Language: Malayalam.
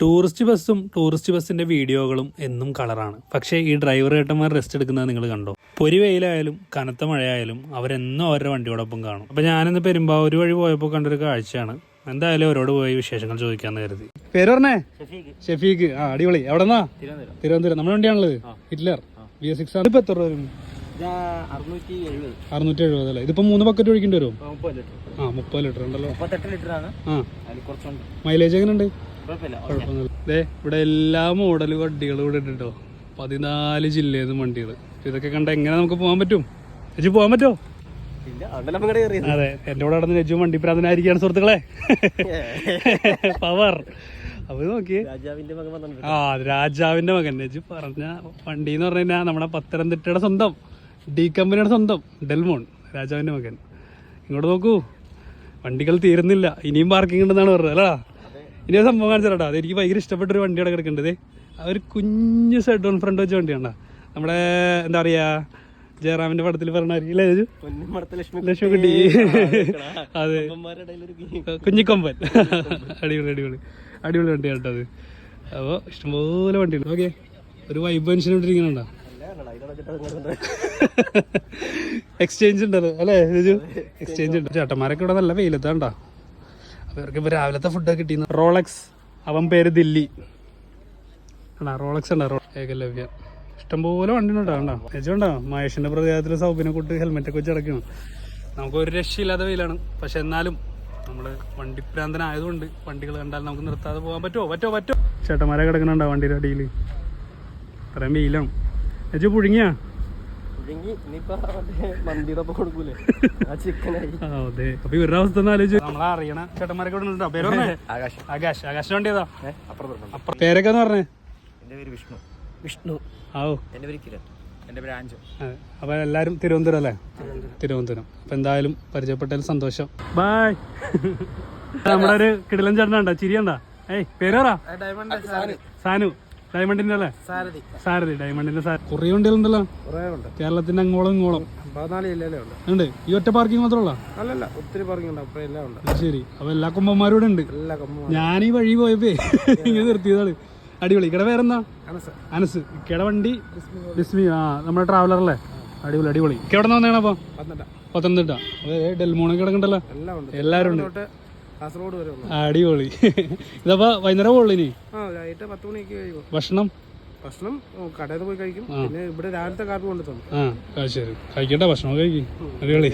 ടൂറിസ്റ്റ് ബസ്സും ടൂറിസ്റ്റ് ബസ്സിന്റെ വീഡിയോകളും എന്നും കളറാണ്. പക്ഷേ ഈ ഡ്രൈവർ ഏട്ടന്മാർ റെസ്റ്റ് എടുക്കുന്നത് നിങ്ങൾ കണ്ടോ? പൊരി വെയിലായാലും കനത്ത മഴയായാലും അവരെന്നും അവരുടെ വണ്ടിയോടൊപ്പം കാണും. അപ്പൊ ഞാനിന്ന് പെരുമ്പാവൂർ വഴി പോയപ്പോൾ കണ്ടൊരു കാഴ്ചയാണ്. എന്തായാലും അവരോട് പോയി വിശേഷങ്ങൾ ചോദിക്കാന്ന് കരുതി. പേര് പറഞ്ഞേ ഷെഫീഖ്. ആ അടിപൊളി. എവിടെന്നാ? തിരുവനന്തപുരം. നമ്മുടെ വണ്ടിയാണുള്ളത് ഹിറ്റ്ലർ. ബി എസ് സിക്സ് ആണ്. ഇപ്പൊ എത്ര രൂപ വരും? അറുന്നൂറ്റി എഴുപത് അല്ലേ? ഇതിപ്പോ മൂന്ന് ബക്കറ്റ് ഒഴിക്കേണ്ടി വരും? ആ മുപ്പത് ലിറ്റർ. ഉണ്ടല്ലോ. മുപ്പത്തെട്ട് ലിറ്റർ ആണ് ആ കുറച്ചുണ്ട്. മൈലേജ് എങ്ങനെയുണ്ട്? കുഴപ്പമൊന്നുമില്ല. ഇവിടെ എല്ലാ മോഡലും വണ്ടികളും ഇവിടെ ഉണ്ട് കേട്ടോ പതിനാല് ജില്ലയിൽ നിന്ന് വണ്ടികൾ ഇതൊക്കെ കണ്ട എങ്ങനെ നമുക്ക് പോകാൻ പറ്റും? ചേച്ചി പോകാൻ പറ്റുമോ അതെ എന്റെ കൂടെ നടന്ന് രജു വണ്ടി പ്രാന്തനായിരിക്കാണ് സുഹൃത്തുക്കളെ. പവർ. അപ്പൊ വന്നിട്ടുണ്ട്. ആ രാജാവിന്റെ മകൻ. രജു പറഞ്ഞ വണ്ടി എന്ന് പറഞ്ഞു കഴിഞ്ഞാൽ നമ്മുടെ പത്തനംതിട്ടയുടെ സ്വന്തം ഡി കമ്പനിയുടെ സ്വന്തം ഡെൽമോൺ രാജാവിന്റെ മകൻ. ഇങ്ങോട്ട് നോക്കൂ. വണ്ടികൾ തീരുന്നില്ല. ഇനിയും പാർക്കിംഗ് ഉണ്ടെന്നാണ് പറഞ്ഞത് അല്ലടാ ഇനി ഒരു സംഭവം കാണിച്ചാലോ അത് എനിക്ക് ഭയങ്കര ഇഷ്ടപ്പെട്ട ഒരു വണ്ടിയുടെ കിടക്കേണ്ടത്. ഒരു കുഞ്ഞു സെഡ് ഓൺ ഫ്രണ്ട് വെച്ച വണ്ടിയാണ് നമ്മുടെ എന്താ പറയാ ജയറാമിന്റെ പടത്തിൽ പറഞ്ഞായിരിക്കും രജു പൊന്നിമടത്ത് ലക്ഷ്മി ലക്ഷ്മി കുട്ടി. അതെ. കുഞ്ഞിക്കൊമ്പൻ. അടിപൊളി അടിപൊളി. അടിപൊളി വണ്ടി അത്. അപ്പോൾ ഇഷ്ടംപോലെ വണ്ടിയുണ്ട്. ഓക്കെ. ഒരു വൈബ് മനുഷ്യനോട്ടിരിക്കുന്നുണ്ടോ എക്സ്ചേഞ്ച് ഉണ്ടല്ലോ അല്ലേ രജു എക്സ്ചേഞ്ച് ഉണ്ട്. ചേട്ടന്മാരൊക്കെ ഇവിടെ നല്ല വെയിലത്താണ്ടോ ഇവർക്ക് ഇപ്പോൾ രാവിലത്തെ ഫുഡൊക്കെ കിട്ടിയിരുന്നു റോളക്സ്. അവൻ പേര് ദില്ലി. ആണോ റോളക്സ് ഉണ്ടോ ഏകലവ്യ. ഇഷ്ടംപോലെ വണ്ടി ഉണ്ടോ കണ്ടോ. രജുണ്ടോ മഹേഷിന്റെ പ്രതികാരത്തിൽ സൗബിനെ കൂട്ടി ഹെൽമെറ്റ് ഒക്കെ വെച്ച് അടക്കണം നമുക്ക് ഒരു രക്ഷയില്ലാത്ത വെയിലാണ്. പക്ഷെ എന്നാലും നമ്മൾ വണ്ടിപ്രാന്തനായതുകൊണ്ട് വണ്ടികൾ കണ്ടാൽ നമുക്ക് നിർത്താതെ പോകാൻ പറ്റുമോ? പറ്റോ പറ്റോ ചേട്ടന്മാരെ കിടക്കണുണ്ടോ വണ്ടിയുടെ അടിയിൽ ഇത്രയും വെയിലാണ്. രജു പുഴുങ്ങിയാ? ഇല്ലെങ്കിൽ ഇനിയിപ്പോ മറ്റേ മന്തിയുടെ ഒപ്പം കൊടുക്കൂലേ? ആ ചിക്കനായി ആ, അതെ. അപ്പൊ ഇവരുടെ അവസ്ഥ ഒന്ന് ആലോചിച്ചു നമ്മളെ അറിയണ ഉണ്ടോ? പേര് പറഞ്ഞേ? ആകാശ്. ആകാശ്. ആകാശിന്റെ വണ്ടി ഏതാ അപ്പുറത്തുണ്ട് അപ്പുറം പേരൊക്കെ എന്ന് പറഞ്ഞേ. എന്റെ പേര് വിഷ്ണു. വിഷ്ണു. ആവോ എന്റെ പേര് കിരൺ. എന്റെ പേര് ആഞ്ചു അതെ. അപ്പൊ എല്ലാരും തിരുവനന്തപുരം അല്ലേ? തിരുവനന്തപുരം. അപ്പൊ എന്തായാലും പരിചയപ്പെട്ടതിൽ സന്തോഷം. ബായ് നമ്മളൊരു ഒരു കിടിലൻ ചേട്ടനുണ്ടോ. ചിരിയണ്ടാ? ഏയ് പേരോറാ സാനു. ഡയമണ്ടിന്റെ അല്ലേ? സാരഥി. സാരഥി ഡയമണ്ടിന്റെ കുറേ വണ്ടികളുണ്ടല്ലോ ഉണ്ട്. കേരളത്തിന്റെ അങ്ങോളം ഇങ്ങോളം. പതിനാല് ജില്ലയിലേ ഉണ്ട് ഉണ്ട്. ഈ ഒറ്റ പാർക്കിംഗ് മാത്രമല്ല അല്ലല്ല ഒത്തിരി പാർക്കിംഗ് ഉണ്ട്. അപ്പൊ എല്ലാം ഉണ്ട്. ശരി. അപ്പൊ എല്ലാ കൊമ്പന്മാരും ഇവിടെ ഉണ്ട്. എല്ലാ ഞാൻ ഈ വഴി പോയപ്പോ ഇങ്ങനെ നിർത്തിയതാണ്. അടിപൊളി. ഇക്കടെ പേരെന്താ? അനസ്. ഇക്കടെ വണ്ടി? ബിസ്മി. ആ നമ്മുടെ ട്രാവലർ അല്ലേ? അടിപൊളി അടിപൊളി. ഇക്ക എവിടെ നിന്ന് അപ്പൊ? പത്തനംതിട്ട. ഡെൽമോണൊക്കെ കിടക്കണ്ടല്ലോ? എല്ലാം ഉണ്ട്. എല്ലാരും ഉണ്ട്. കാസർഗോഡ് വരെ അടിപൊളി. ഇതപ്പോ വൈകുന്നേരം പോകുള്ളൂ ഇനി? ആ വൈകിട്ട് പത്ത് മണിയൊക്കെ കഴിയും ഭക്ഷണം? ഭക്ഷണം കടയിൽ പോയി കഴിക്കും. പിന്നെ ഇവിടെ രാവിലത്തെ കാപ്പി കൊണ്ടു തന്നു ആ, ശരി. കഴിക്കട്ടെ ഭക്ഷണം കഴിക്കും. അടിപൊളി.